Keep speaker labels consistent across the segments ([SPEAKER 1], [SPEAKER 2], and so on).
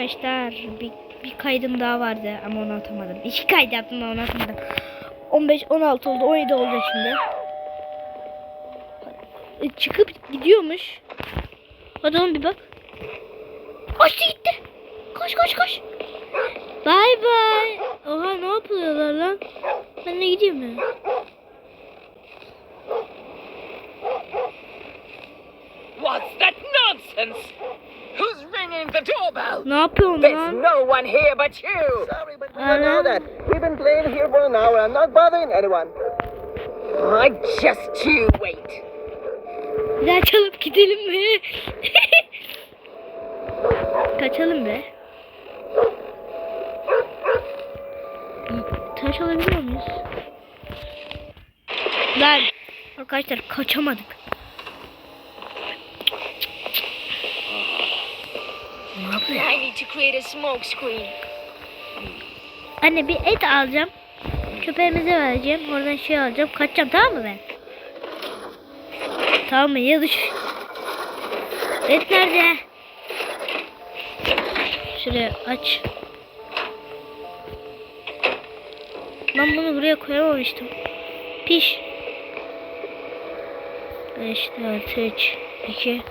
[SPEAKER 1] arkadaşlar. Bir, bir kaydım daha vardı ama onu atamadım. İki kaydı yaptım ama onu atamadım. 15, 16 oldu. 17 olacak şimdi. E, Çıkıp gidiyormuş. Hadi oğlum bir bak. Kaçtı gitti. Koş koş koş. Bay bay. Oha ne yapıyorlar lan? Ben de gideyim mi?
[SPEAKER 2] What's that nonsense? Who's ringing the doorbell?
[SPEAKER 1] Ne yapıyorsun
[SPEAKER 2] There's
[SPEAKER 1] lan?
[SPEAKER 2] no one here but you.
[SPEAKER 3] Sorry, but we don't know
[SPEAKER 1] Alan?
[SPEAKER 3] that. We've been playing here for an hour. I'm not bothering anyone.
[SPEAKER 2] I just you wait.
[SPEAKER 1] Bir daha çalıp gidelim mi? Kaçalım be. Taş alabiliyor muyuz? Lan arkadaşlar kaçamadık. Ne yapıyor?
[SPEAKER 4] I need to create a smoke screen.
[SPEAKER 1] Anne bir et alacağım. Köpeğimize vereceğim. Oradan şey alacağım. Kaçacağım tamam mı ben? Tamam mı? Ya düş. Et nerede? Şuraya aç. Ben bunu buraya koyamamıştım. Piş. 5, 4, 3, 2,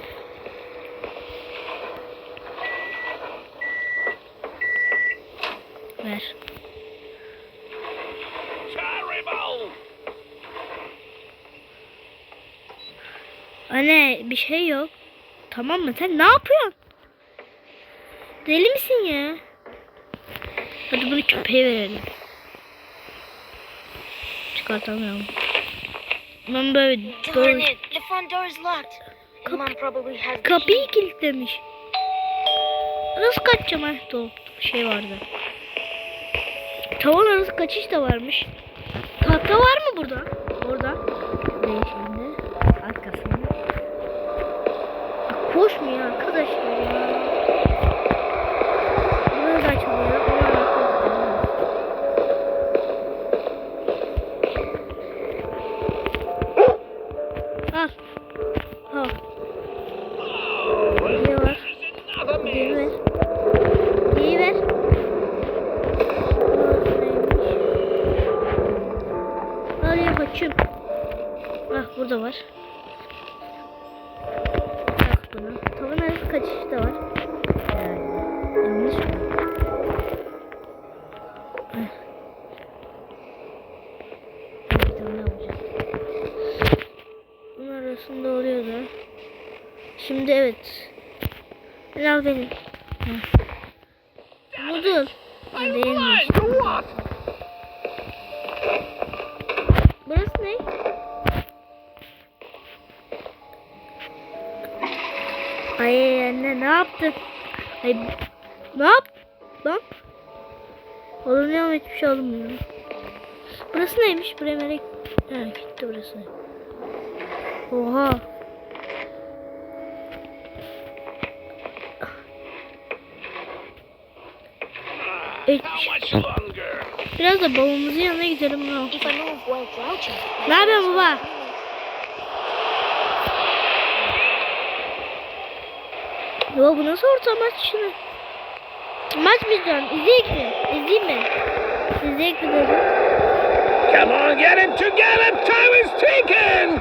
[SPEAKER 1] ver.
[SPEAKER 2] Terrible.
[SPEAKER 1] Anne bir şey yok. Tamam mı? Sen ne yapıyorsun? Deli misin ya? Hadi bunu köpeğe verelim. Çıkartamıyorum. Ben böyle böyle
[SPEAKER 4] the
[SPEAKER 1] kapıyı kilitlemiş. Nasıl kaçacağım? Ha, dolap şey vardı. Tavan arası kaçış da varmış. Tahta var mı burada? Orada. Değil şimdi. Arkasında. Ya Koşmuyor bunu. Tavan arası kaçışı da var. Yani, yanlış mı? Bir tane alacağım. Bunun arasında oluyor da. Şimdi evet. Al benim. Budur. Değilmiş. Burası ne? Ne yaptın? Ay ne yap? Lan? Olunuyor ama hiçbir şey olmuyor. Burası neymiş? Buraya merak... Ha gitti burası. Oha.
[SPEAKER 2] Much longer?
[SPEAKER 1] Biraz da babamızın yanına gidelim. Ne yapıyorsun baba? Yo bu nasıl orta maç şimdi? Maç mı izliyorsun? İzleyek mi? İzleyeyim mi? İzleyek mi dedim?
[SPEAKER 2] Come on, get it together. Time is ticking.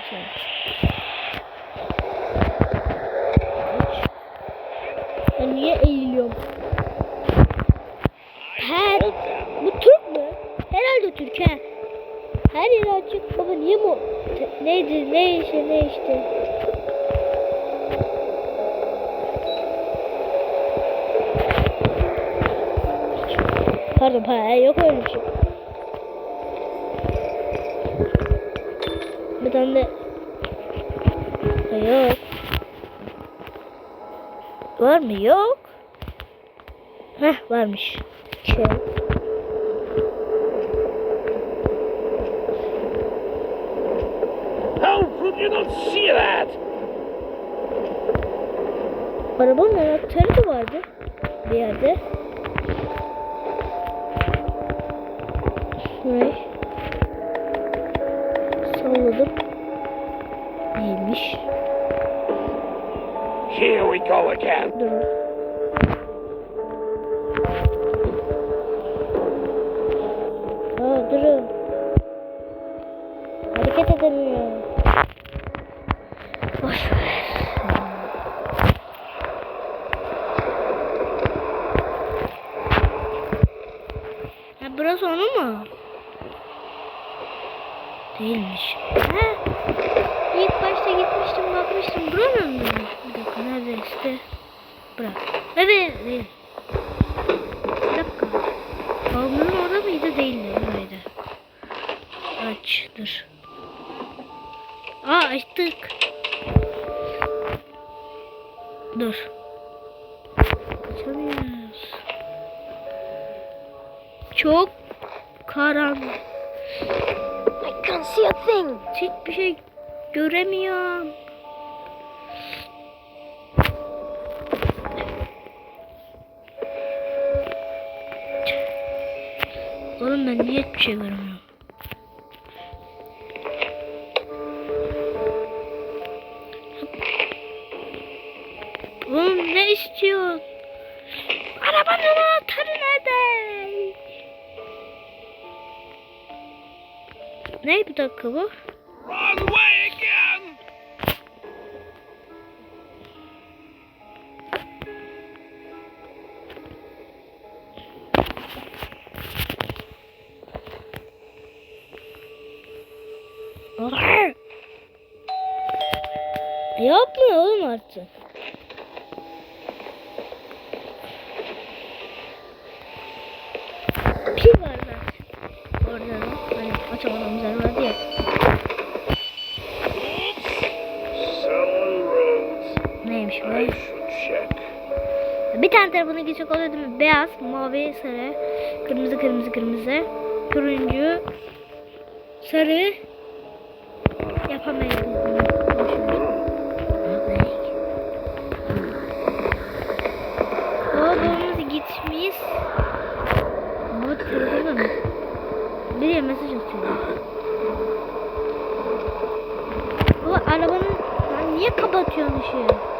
[SPEAKER 1] Dövmüyor ki zaten. Aç. Ben niye eğiliyorum? Her bu Türk mü? Herhalde Türk he. Her yeri açık. Baba niye bu? Neydi? Ne işte ne işte. Pardon ha yok öyle bir şey. Bir tane de Ha, yok. Var mı? Yok. Heh varmış. Şey.
[SPEAKER 2] Could you not see that?
[SPEAKER 1] Arabanın anahtarı da vardı bir yerde. Şurayı
[SPEAKER 2] Here we go again.
[SPEAKER 1] Aa durun. Hareket edemiyor. Boş ver. Ha burası onun mu? Değilmiş. Ha? İlk başta gitmiştim bakmıştım. Buranın mı? Bir dakika nerede işte? Bırak. Evet. değil. Bir dakika. Balonun orada mıydı? Değildi. Buradaydı. Aç. Dur. Aa açtık. Dur. Açamıyoruz. Çok karanlık.
[SPEAKER 4] I can't see a thing.
[SPEAKER 1] Hiçbir şey göremiyorum. Oğlum ben niye hiçbir şey göremiyorum? Oğlum ne istiyor? Arabanın anahtarı nerede? Ne bir dakika bu?
[SPEAKER 2] Wrong way again.
[SPEAKER 1] Yapma oğlum artık. Pil var zaten. Orada da hani açamadığımız yer
[SPEAKER 2] check.
[SPEAKER 1] Bir tane telefona geçecek oluyor değil mi? Beyaz, mavi, sarı, kırmızı, kırmızı, kırmızı, turuncu, sarı. Yapamayız. Ver. Babamız gitmiş. Biriye mesaj atıyor. Baba arabanın... Niye kapatıyorsun ışığı?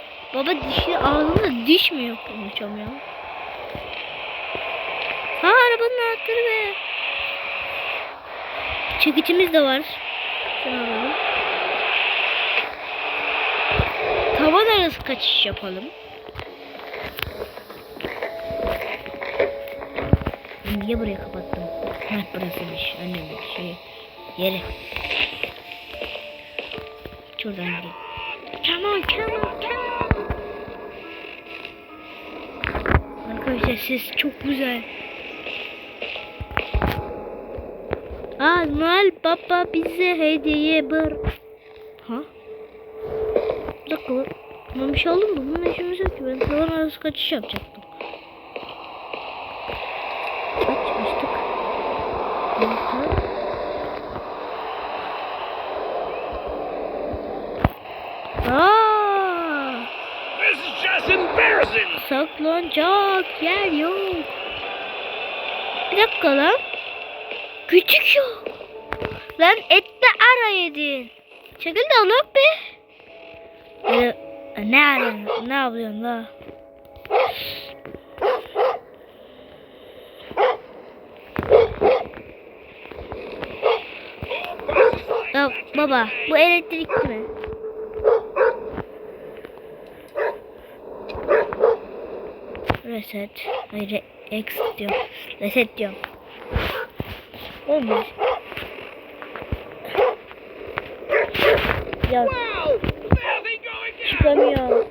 [SPEAKER 1] Baba dişi ağzında diş mi yok konuşamıyor? Ha arabanın anahtarı be. Çekicimiz de var. Tavan arası kaçış yapalım. Niye buraya kapattım? Heh burasıymış. Annemin şey yeri. Şuradan gidelim. Come on, come on, come on. Arkadaşlar ses çok güzel. Aa Noel Baba bize hediye bır. Ha? Bir dakika bu- ben bir şey aldım mı? Bunun işimiz yok ki. Ben tavan arası kaçış yapacaktım. Aç açtık. Anahtar. Aa!
[SPEAKER 2] This is just embarrassing.
[SPEAKER 1] Saklanacak yer yok. Bir dakika lan. Küçük yok. Lan ette ara yedin. Çekil de Allah be. Ee, ne arıyorsun? Ne yapıyorsun la? Ya baba bu elektrikli mi? Reset. Hayır X diyorum. Reset diyorum. Olmuş. Ya çıkamıyor.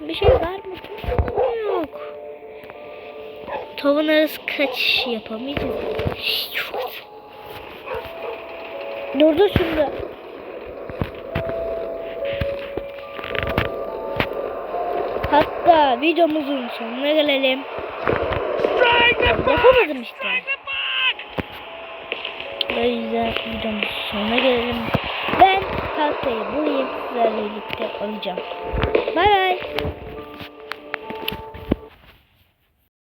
[SPEAKER 1] Bir şey var mı? Yok. Tavan arası kaçış yapamayacağız. Durdur şunu. Hatta videomuzun sonuna gelelim. Yapamadım işte. O yüzden videomuzun sonuna gelelim. Ben tahtayı bulayım sizlerle birlikte alacağım. Bay bay.